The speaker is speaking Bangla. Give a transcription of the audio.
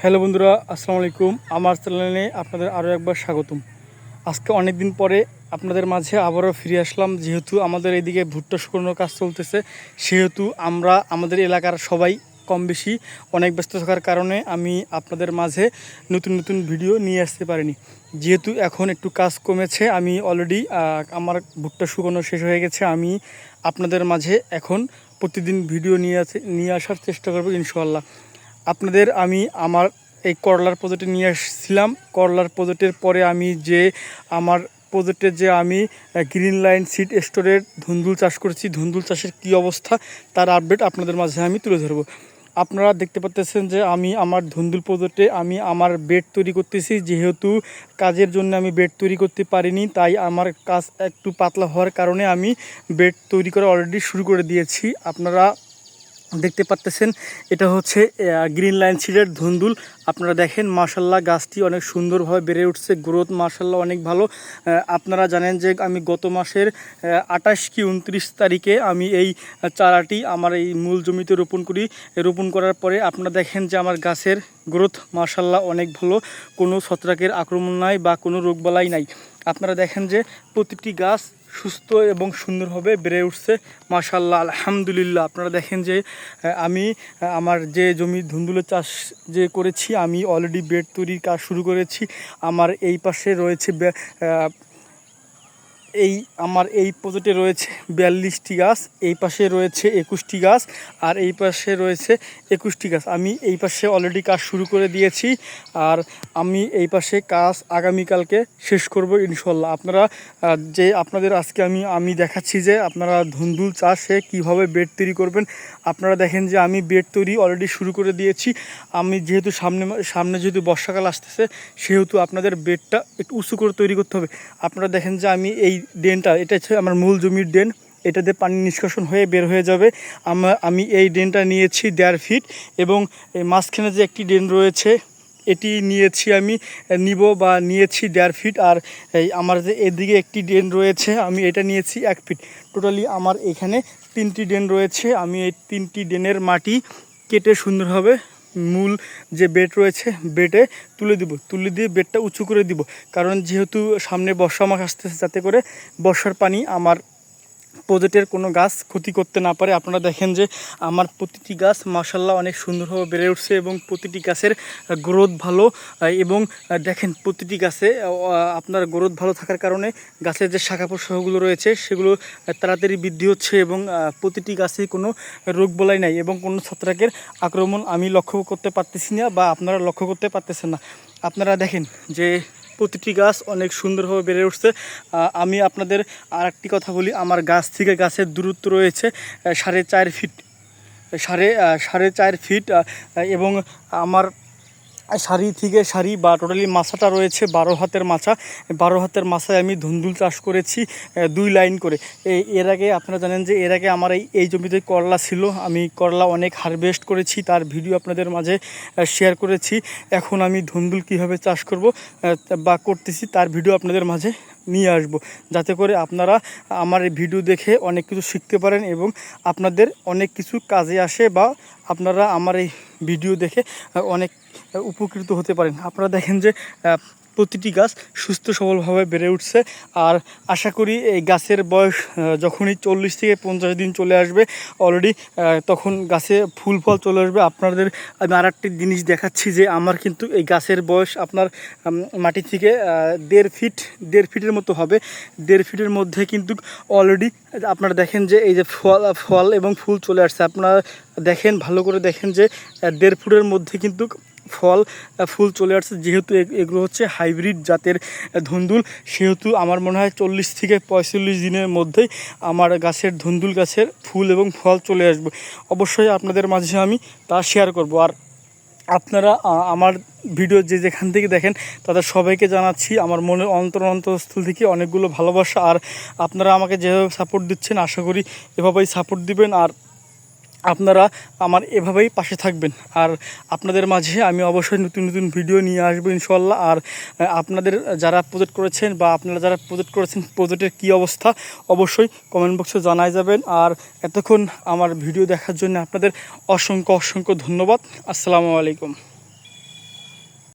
হ্যালো বন্ধুরা, আসসালামু আলাইকুম। আমার চ্যানেলে আপনাদের আরও একবার স্বাগতম। আজকে অনেক দিন পরে আপনাদের মাঝে আবারও ফিরে আসলাম, যেহেতু আমাদের এইদিকে ভুট্টা শুকনোর কাজ চলতেছে, সেহেতু আমরা আমাদের এলাকার সবাই কম বেশি অনেক ব্যস্ত থাকার কারণে আমি আপনাদের মাঝে নতুন নতুন ভিডিও নিয়ে আসতে পারিনি। যেহেতু এখন একটু কাজ কমেছে, আমি অলরেডি আমার ভুট্টা শুকনো শেষ হয়ে গেছে, আমি আপনাদের মাঝে এখন প্রতিদিন ভিডিও নিয়ে আসে নিয়ে আসার চেষ্টা করব ইনশাল্লাহ আপনাদের আমি আমার এই করলার প্রজেক্টে নিয়ে এসেছিলাম করলার প্রজেক্টের পরে আমি যে আমার প্রজেক্টে যে আমি গ্রিন লাইন সিড স্টোরের ধুন্দুল চাষ করেছি, ধুন্দুল চাষের কি অবস্থা তার আপডেট আপনাদের মাঝে আমি তুলে ধরবো। আপনারা দেখতে পাচ্তেছেন যে আমি আমার ধুন্দুল প্রজেক্টে আমি আমার বেড তৈরি করতেছি, যেহেতু কাজের জন্য আমি বেড তৈরি করতে পারিনি, তাই আমার কাজ একটু পাতলা হওয়ার কারণে আমি বেড তৈরি করা অলরেডি শুরু করে দিয়েছি। আপনারা দেখতে পাচ্তেছেন এটা হচ্ছে গ্রিন লাইন সিডের ধুন্দুল। আপনারা দেখেন মার্শাল্লাহ গাছটি অনেক সুন্দরভাবে বেড়ে উঠছে গ্রোথ মার্শাল্লাহ অনেক ভালো। আপনারা জানেন যে আমি গত মাসের আঠাশ কি উনত্রিশ তারিখে আমি এই চারাটি আমার এই মূল জমিতে রোপণ করি। রোপণ করার পরে আপনারা দেখেন যে আমার গাছের গ্রোথ মার্শাল্লাহ অনেক ভালো, কোনো ছত্রাকের আক্রমণ নাই বা কোনো রোগবালাই নাই। আপনারা দেখেন যে প্রতিটি গাছ সুস্থ এবং সুন্দরভাবে বেড়ে উঠছে। মাশাল্লাহ আলহামদুলিল্লাহ। আপনারা দেখেন যে আমি আমার যে জমি ধুন্দুলো চাষ যে করেছি, আমি অলরেডি বেড তৈরির কাজ শুরু করেছি। আমার এই পাশে রয়েছে এই আমার এই প্রজেক্টে রয়েছে বিয়াল্লিশটি গাছ, এই পাশে রয়েছে একুশটি গাছ আর এই পাশে রয়েছে একুশটি গাছ। আমি এই পাশে অলরেডি কাজ শুরু করে দিয়েছি আর আমি এই পাশে কাজ আগামীকালকে শেষ করব ইনশাল্লাহ আপনারা যে আপনাদের আজকে আমি আমি দেখাচ্ছি যে আপনারা ধুন্দুল চাষে কীভাবে বেড তৈরি করবেন, আপনারা দেখেন যে আমি বেড তৈরি অলরেডি শুরু করে দিয়েছি। আমি যেহেতু সামনে সামনে যেহেতু বর্ষাকাল আসতেছে, সেহেতু আপনাদের বেডটা একটু উঁচু করে তৈরি করতে হবে। আপনারা দেখেন যে আমি এই ড্রেনটা, এটা হচ্ছে আমার মূল জমির ড্রেন। এটাতে পানি নিষ্কাশন হয়ে বের হয়ে যাবে। আমি এই ড্রেনটা নিয়েছি দেড় ফিট এবং এই মাঝখানে যে একটি ড্রেন রয়েছে, এটি নিয়েছি আমি নিব বা নিয়েছি দেড় ফিট। আর এই আমার যে এদিকে একটি ড্রেন রয়েছে, আমি এটা নিয়েছি এক ফিট। টোটালি আমার এখানে তিনটি ড্রেন রয়েছে। আমি এই তিনটি ড্রেনের মাটি কেটে সুন্দরভাবে মূল যে বেড রয়েছে, বেডে তুলে দিব। তুলে দিয়ে বেডটা উঁচু করে দিব। কারণ যেহেতু সামনে বর্ষা মাস আসতেছে, যাতে করে বর্ষার পানি আমার প্রজেক্টের কোনো গাছ ক্ষতি করতে না পারে। আপনারা দেখেন যে আমার প্রতিটি গাছ মাসাল্লাহ অনেক সুন্দরভাবে বেড়ে উঠছে এবং প্রতিটি গাছের গ্রোথ ভালো। এবং দেখেন প্রতিটি গাছে আপনার গ্রোথ ভালো থাকার কারণে গাছের যে শাখা প্রশাখাগুলো রয়েছে, সেগুলো তাড়াতাড়ি বৃদ্ধি হচ্ছে এবং প্রতিটি গাছে কোনো রোগ বলাই নাই এবং কোনো ছত্রাকের আক্রমণ আমি লক্ষ্য করতে পারতেছি না বা আপনারা লক্ষ্য করতে পারতেছেন না। আপনারা দেখেন যে প্রতিটি গাছ অনেক সুন্দরভাবে বেড়ে উঠছে। আমি আপনাদের আর একটি কথা বলি, আমার গাছ থেকে গাছের দূরত্ব রয়েছে সাড়ে চার ফিট। সাড়ে সাড়ে চার ফিট এবং আমার সারি থেকে সারি বা টোটালি মাছাটা রয়েছে, বারো হাতের মাছা। বারো হাতের মাছায় আমি ধুন্দুল চাষ করেছি দুই লাইন করে। এই এর আগে আপনারা জানেন যে এর আগে আমার এই এই জমিতে করলা ছিল। আমি করলা অনেক হারভেস্ট করেছি, তার ভিডিও আপনাদের মাঝে শেয়ার করেছি। এখন আমি ধুন্দুল কীভাবে চাষ করব বা করতেছি, তার ভিডিও আপনাদের মাঝে নিয়ে আসব। যাতে করে আপনারা আমার এই ভিডিও দেখে অনেক কিছু শিখতে পারেন এবং আপনাদের অনেক কিছু কাজে আসে বা আপনারা আমার এই ভিডিও দেখে অনেক উপকৃত হতে পারেন। আপনারা দেখেন যে প্রতিটি গাছ সুস্থ সবলভাবে বেড়ে উঠছে। আর আশা করি এই গাছের বয়স যখনই চল্লিশ থেকে পঞ্চাশ দিন চলে আসবে অলরেডি তখন গাছে ফুল ফল চলে আসবে। আপনাদের আমি আর একটি জিনিস দেখাচ্ছি যে, আমার কিন্তু এই গাছের বয়স আপনার মাটি থেকে দেড় ফিট, দেড় ফিটের মতো হবে। দেড় ফিটের মধ্যে কিন্তু অলরেডি আপনারা দেখেন যে, এই যে ফল ফল এবং ফুল চলে আসছে। আপনারা দেখেন, ভালো করে দেখেন যে দেড় ফুটের মধ্যে কিন্তু ফল, ফুল চলে আসছে। যেহেতু এগুলো হচ্ছে হাইব্রিড জাতের ধুন্দুল, সেহেতু আমার মনে হয় চল্লিশ থেকে পঁয়তাল্লিশ দিনের মধ্যেই আমার গাছের ধুন্দুল গাছের ফুল এবং ফল চলে আসবে। অবশ্যই আপনাদের মাঝে আমি তা শেয়ার করব। আর আপনারা আমার ভিডিও যে যেখান থেকে দেখেন, তাদের সবাইকে জানাচ্ছি, আমার মনের অন্তর অন্তরস্থল থেকে অনেকগুলো ভালোবাসা। আর আপনারা আমাকে যেভাবে সাপোর্ট দিচ্ছেন, আশা করি এভাবেই সাপোর্ট দিবেন। আর আপনারা আমার এভাবেই পাশে থাকবেন। আর আপনাদের মাঝে আমি অবশ্যই নতুন নতুন ভিডিও নিয়ে আসব ইনশাল্লাহ আর আপনাদের যারা প্রজেক্ট করেছেন বা আপনারা যারা প্রজেক্ট করেছেন প্রজেক্টের কী অবস্থা অবশ্যই কমেন্ট বক্সে জানাই যাবেন। আর এতক্ষণ আমার ভিডিও দেখার জন্য আপনাদের অসংখ্য অসংখ্য ধন্যবাদ। আসসালামু আলাইকুম।